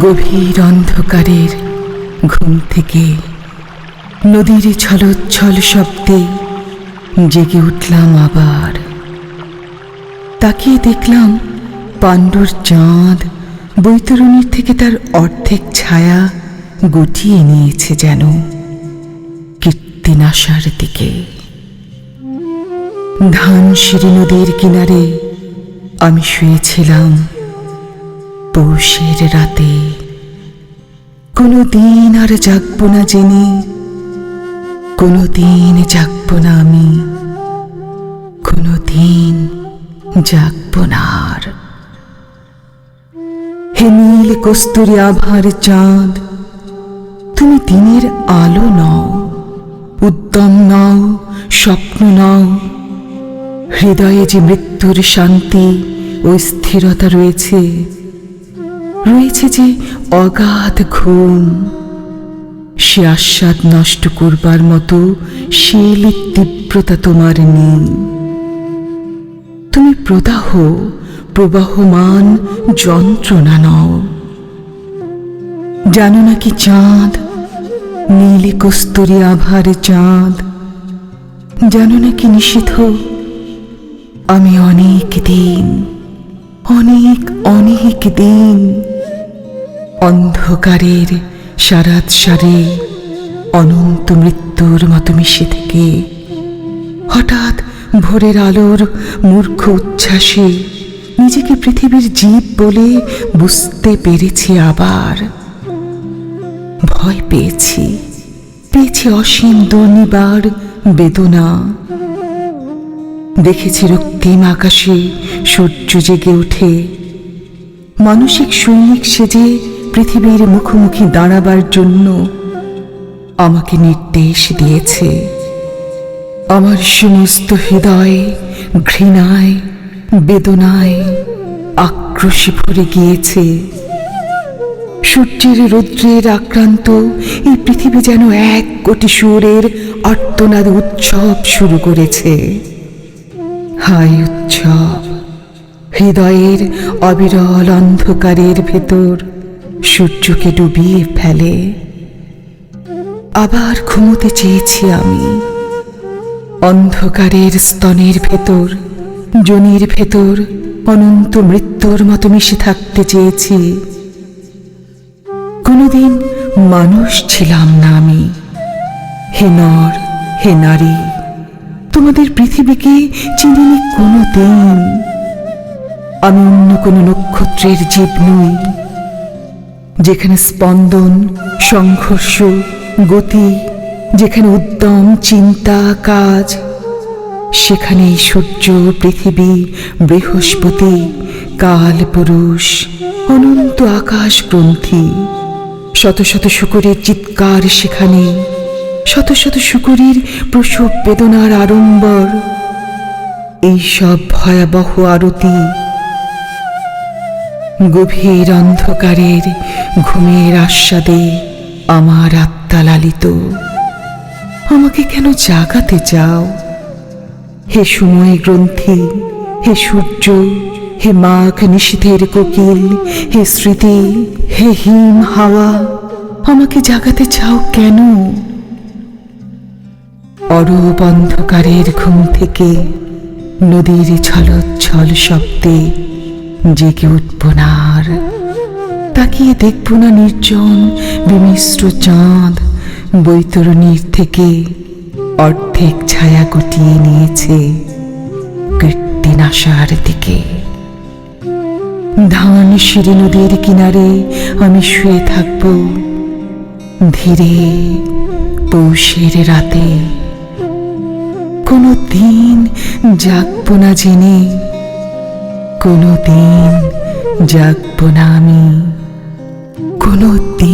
গভীর অন্ধকারের ঘুম থেকে নদীর ছলোচ্ছল শব্দে জেগে উঠলাম আবার। তাকিয়ে দেখলাম পাণ্ডুর চাঁদ বৈতরণীর থেকে তার অর্ধেক ছায়া গুটিয়ে নিয়েছে যেন কীর্তিনাশার দিকে। ধানসিঁড়ি নদীর কিনারে আমি শুয়েছিলাম পৌষের রাতে। কোনো দিন আর জাগবো না জেনে কোনো দিন জাগবো না আমি কোনো দিন জাগবো না আর। হে নীল কস্তুরি আভার চাঁদ, তুমি দিনের আলো নও, উদ্যম নও, স্বপ্ন নও হৃদয়ে যে মৃত্যুর শান্তি ও স্থিরতা রয়েছে রয়েছে যে অগাধ ঘুম, সে আস্বাদ নষ্ট করবার মতো শীল তীব্রতা তোমার নেই। তুমি প্রদাহ, প্রবাহমান যন্ত্রণা নও। জানো নাকি চাঁদ, নীলে কস্তুরি আভার চাঁদ, জানো নাকি নিষিদ্ধ আমি অনেক দিন, অনেক অনেক দিন অন্ধকারের সারাত সারে অনন্ত মৃত্যুর মতো মিশে থেকে হঠাৎ ভোরের আলোর মূর্খ উচ্ছ্বাসে নিজেকে পৃথিবীর জীব বলে বুঝতে পেরেছি আবার। ভয় পেয়েছি পেয়েছি অসীম দুর্নিবার বেদনা। দেখেছি রক্তিম আকাশে সূর্য জেগে ওঠে। মানসিক সৈনিক সেজে পৃথিবীর মুখোমুখি দাঁড়াবার জন্য আমাকে নির্দেশ দিয়েছে। আমার সমস্ত হৃদয় ঘৃণায়, বেদনায় আক্রোশে ভরে গিয়েছে। সূর্যের রৌদ্রের আক্রান্ত এই পৃথিবী যেন এক কোটি সুরের আর্তনাদ উৎসব শুরু করেছে। হায় উৎসব। হৃদয়ের অবিরল অন্ধকারের ভেতর সূর্যকে ডুবিয়ে ফেলে। আবার ঘুমোতে চেয়েছি আমি। অন্ধকারের স্তনের ভেতর, জনির ভেতর অনন্ত মৃত্যুর মতো মিশে থাকতে চেয়েছি। কোনোদিন মানুষ ছিলাম না আমি। হে নর, হে নারী তোমাদের পৃথিবীকে চিনিনি কোনো দিন। আমি অন্য কোনো নক্ষত্রের জীব নই, যেখানে স্পন্দন, সংঘর্ষ, গতি, যেখানে উদ্যম, চিন্তা, কাজ, সেখানেই সূর্য, পৃথিবী, বৃহস্পতি, কাল, পুরুষ, অনন্ত আকাশ, গ্রন্থি, শত শত শুকরের চিৎকার সেখানে। শত শত শুকরের প্রসব বেদনার আড়ম্বর। এইসব ভয়াবহ আরতি গভীর অন্ধকারের ঘুমের আস্বাদে আমার আত্মা লালিত। আমাকে কেন জাগাতে চাও? হে সময় গ্রন্থি, হে সূর্য, হে মাঘ নিশীথের কোকিল, হে স্মৃতি, হে হিম হাওয়া, আমাকে জাগাতে চাও কেন? অরূপ অন্ধকারের ঘুম থেকে নদীর ছলচ্ছল শব্দে জেগে উঠব না আর তাকিয়ে দেখব না নির্জন বিমিশ্র চাঁদ বৈতরণীর থেকে অর্ধেক ছায়া গুটিয়ে নিয়েছে কীর্তিনাশার দিকে। ধান সিঁড়ি নদীর কিনারে আমি শুয়ে থাকব। ধীরে পৌষের রাতে কোনো দিন জাগব না জেনে কোনো দিন জাগব না আমি কোনো দিন